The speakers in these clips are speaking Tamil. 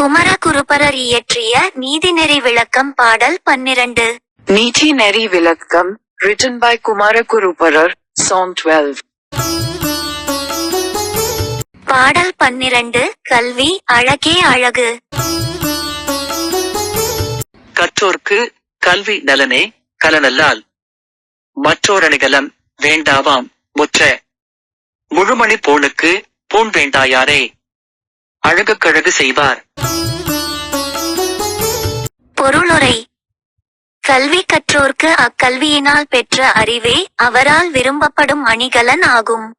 குமரகுருபரர் இயற்றிய நீதிநெறி விளக்கம் பாடல் பன்னிரண்டு. Neri Vilakkam, written by Kumarakuruparar, Song 12. பாடல் பன்னிரண்டு கல்வி அழகே அழகு. கற்றோர்க்கு கல்வி நலனே கலனல்லால். மற்றோரணிகலம் வேண்டாவாம் முற்ற முழுமணி போனுக்கு பூண் வேண்டாயாரே. அழகுக்கழகு செய்வார். பொருளுரை. கல்வி கற்றோர்க்கு அக்கல்வியினால் பெற்ற அறிவே அவரால் விரும்பப்படும் அணிகலன் ஆகும்.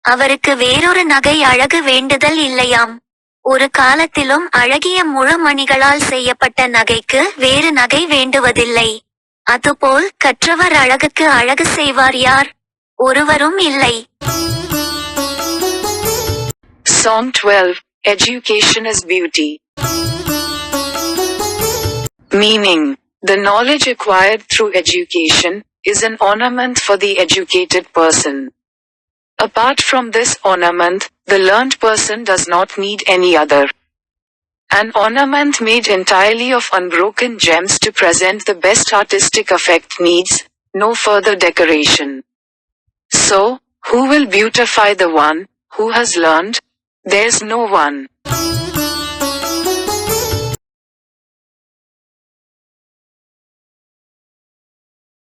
அவருக்கு வேறொரு நகை அழகு வேண்டுதல் இல்லையாம். ஒரு காலத்திலும் அழகிய முழு மணிகளால் செய்யப்பட்ட நகைக்கு வேறு நகை வேண்டுவதில்லை. அதுபோல் கற்றவர் அழகுக்கு அழகு செய்வார் யார்? ஒருவரும் இல்லை. Song 12, Education is Beauty. Meaning, the knowledge acquired through education, is an ornament for the educated person. Apart from this ornament, the learned person does not need any other. An ornament made entirely of unbroken gems to present the best artistic effect needs no further decoration. So, who will beautify the one who has learned? There's no one.